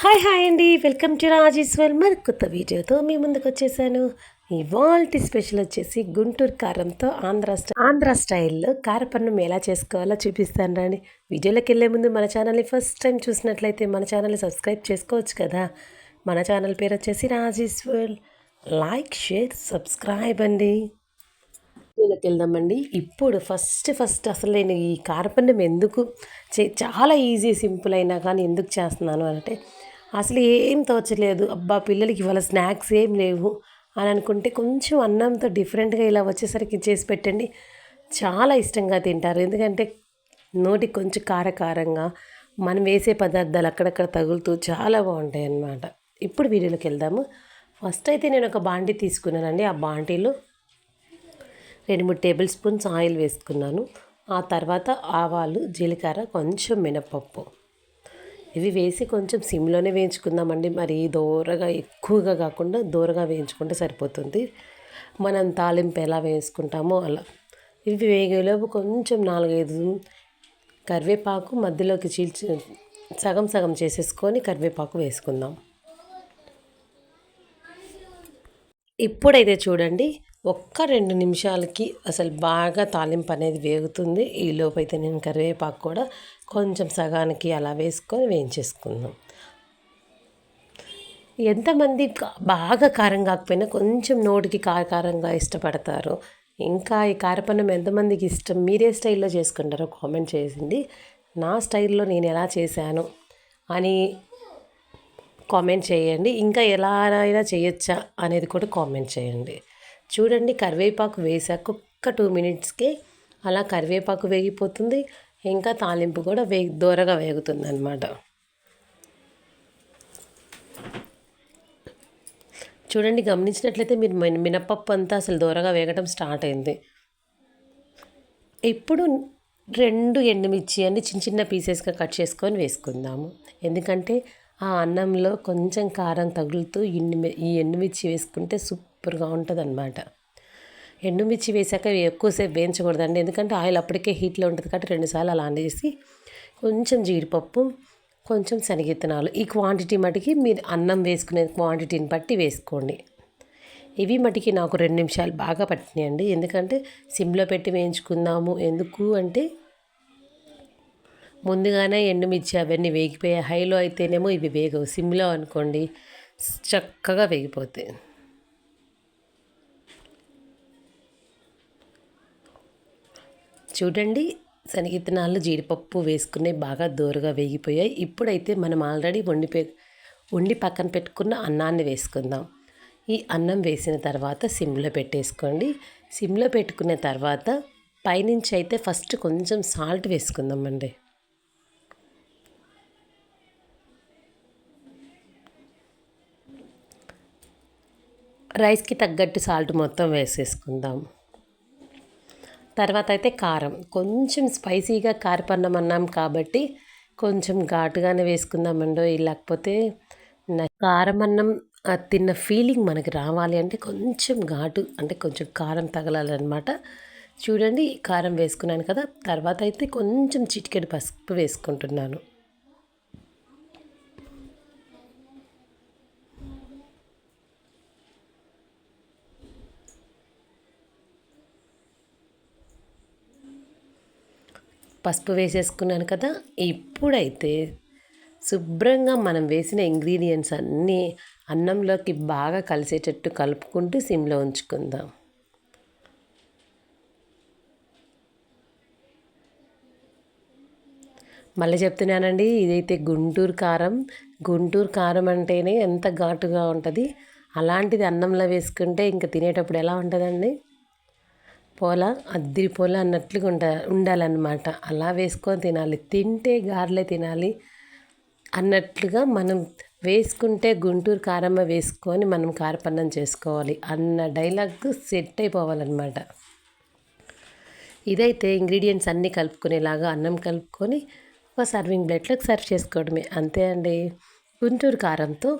Hi hi అండి. Welcome to Rajeshwar మరి కొత్త వీడియోతో మీ ముందుకు వచ్చేసాను. ఇవాల్టి స్పెషల్ వచ్చేసి గుంటూరు కారంతో ఆంధ్ర స్టై ఆంధ్ర స్టైల్లో కారపన్నం ఎలా చేసుకోవాలో చూపిస్తాను రండి వీడియోలోకి వెళ్ళే ముందు మన ఛానల్ని ఫస్ట్ టైం చూసినట్లయితే మన ఛానల్ని సబ్స్క్రైబ్ చేసుకోవచ్చు కదా. మన ఛానల్ పేరు వచ్చేసి రాజేశ్వర్ లైక్ షేర్ సబ్స్క్రైబ్ అండి. వీడియోలోకి వెళ్దామండి ఇప్పుడు ఫస్ట్ ఫస్ట్ అసలు నేను ఈ కారపన్నం ఎందుకు చే చాలా ఈజీ సింపుల్ అయినా కానీ ఎందుకు చేస్తున్నాను అంటే అసలు ఏం తోచలేదు. అబ్బా పిల్లలకి ఇవాళ స్నాక్స్ ఏం లేవు అని అనుకుంటే కొంచెం అన్నంతో డిఫరెంట్గా ఇలా వచ్చేసరికి చేసి పెట్టండి. చాలా ఇష్టంగా తింటారు. ఎందుకంటే నోటికి కొంచెం కారకారంగా మనం వేసే పదార్థాలు అక్కడక్కడ తగులుతూ చాలా బాగుంటాయి అన్నమాట ఇప్పుడు వీడియోలోకి వెళ్దాము ఫస్ట్ అయితే నేను ఒక బాండీ తీసుకున్నానండి. ఆ బాండీలో రెండు మూడు టేబుల్ స్పూన్స్ ఆయిల్ వేసుకున్నాను. ఆ తర్వాత ఆవాలు జీలకర్ర కొంచెం మినపప్పు. ఇవి వేసి కొంచెం సిమ్లోనే వేయించుకుందామండి. మరి దూరగా ఎక్కువగా కాకుండా దూరగా వేయించుకుంటే సరిపోతుంది. మనం తాలింపు ఎలా వేసుకుంటామో అలా. ఇవి వేగేలోపు కొంచెం నాలుగైదు కరివేపాకు మధ్యలోకి చీల్చి సగం సగం చేసేసుకొని కరివేపాకు వేసుకుందాం. ఇప్పుడైతే చూడండి ఒక్క రెండు నిమిషాలకి అసలు బాగా తాలింపు అనేది వేగుతుంది. ఈ లోపైతే నేను కరివేపాకు కూడా కొంచెం సగానికి అలా వేసుకొని వేయించేసుకుందాం. ఎంతమంది బాగా కారం కాకపోయినా కొంచెం నోటికి కారకారంగా ఇష్టపడతారు. ఇంకా ఈ కారపన్నం ఎంతమందికి ఇష్టం? మీరే స్టైల్లో చేసుకుంటారో కామెంట్ చేసింది నా స్టైల్లో నేను ఎలా చేశాను అని కామెంట్ చేయండి. ఇంకా ఎలా అయినా చేయొచ్చా అనేది కూడా కామెంట్ చేయండి. చూడండి కరివేపాకు వేసాక ఒక్క టూ మినిట్స్కే అలా కరివేపాకు వేగిపోతుంది. ఇంకా తాలింపు కూడా వే దూరగా వేగుతుంది అనమాట చూడండి గమనించినట్లయితే మీరు మినపప్పు అంతా అసలు దూరగా వేగటం స్టార్ట్ అయింది. ఇప్పుడు రెండు ఎండుమిర్చి అన్ని చిన్న చిన్న పీసెస్గా కట్ చేసుకొని వేసుకుందాము. ఎందుకంటే ఆ అన్నంలో కొంచెం కారం తగులుతూ ఎండు ఈ ఎండుమిర్చి వేసుకుంటే సూపర్గా ఉంటుంది అనమాట ఎండుమిర్చి వేసాక ఎక్కువసేపు వేయించకూడదండి. ఎందుకంటే ఆయిల్ అప్పటికే హీట్లో ఉంటుంది కాబట్టి రెండుసార్లు అలా అనేసి కొంచెం జీడిపప్పు కొంచెం శనగిత్తనాలు. ఈ క్వాంటిటీ మటుకి మీరు అన్నం వేసుకునే క్వాంటిటీని బట్టి వేసుకోండి. ఇవి మటుకి నాకు రెండు నిమిషాలు బాగా పట్టినాయండి. ఎందుకంటే సిమ్లో పెట్టి వేయించుకుందాము. ఎందుకు అంటే ముందుగానే ఎండుమిర్చి అవన్నీ వేగిపోయాయి. హైలో అయితేనేమో ఇవి వేగవు. సిమ్లో అనుకోండి చక్కగా వేగిపోతాయి. చూడండి శనగిత్తనాలు జీడిపప్పు వేసుకునే బాగా దూరగా వేగిపోయాయి. ఇప్పుడైతే మనం ఆల్రెడీ వండిపే వండి పక్కన పెట్టుకున్న అన్నాన్ని వేసుకుందాం. ఈ అన్నం వేసిన తర్వాత సిమ్లో పెట్టేసుకోండి. సిమ్లో పెట్టుకున్న తర్వాత పైనుంచి అయితే ఫస్ట్ కొంచెం సాల్ట్ వేసుకుందామండి. రైస్కి తగ్గట్టు సాల్ట్ మొత్తం వేసేసుకుందాం. తర్వాత అయితే కారం. కొంచెం స్పైసీగా కారపన్నం అన్నాం కాబట్టి కొంచెం ఘాటుగానే వేసుకుందామండో లేకపోతే కారం అన్నం తిన్న ఫీలింగ్ మనకి రావాలి అంటే కొంచెం ఘాటు అంటే కొంచెం కారం తగలాలన్నమాట. చూడండి కారం వేసుకున్నాను కదా తర్వాత అయితే కొంచెం చిటికెడు పసుపు వేసుకుంటున్నాను. పసుపు వేసేసుకున్నాను కదా ఇప్పుడైతే శుభ్రంగా మనం వేసిన ఇంగ్రీడియంట్స్ అన్నీ అన్నంలోకి బాగా కలిసేటట్టు కలుపుకుంటూ సిమ్లో ఉంచుకుందాం. మళ్ళీ చెప్తున్నానండి ఇదైతే గుంటూరు కారం. గుంటూరు కారం అంటేనే ఎంత ఘాటుగా ఉంటుంది? అలాంటిది అన్నంలో వేసుకుంటే ఇంకా తినేటప్పుడు ఎలా ఉంటుందండి? పోల అద్దిరి పోల అన్నట్లుగా ఉండ ఉండాలన్నమాట. అలా వేసుకొని తినాలి. తింటే గారెలే తినాలి అన్నట్లుగా మనం వేసుకుంటే గుంటూరు కారమ్మ వేసుకొని మనం కారపన్నం చేసుకోవాలి అన్న డైలాగ్ సెట్ అయిపోవాలన్నమాట. ఇదైతే ఇంగ్రీడియంట్స్ అన్నీ కలుపుకునేలాగా అన్నం కలుపుకొని ఒక సర్వింగ్ ప్లేట్లోకి సర్వ్ చేసుకోవడమే. అంతే అండి. గుంటూరు కారంతో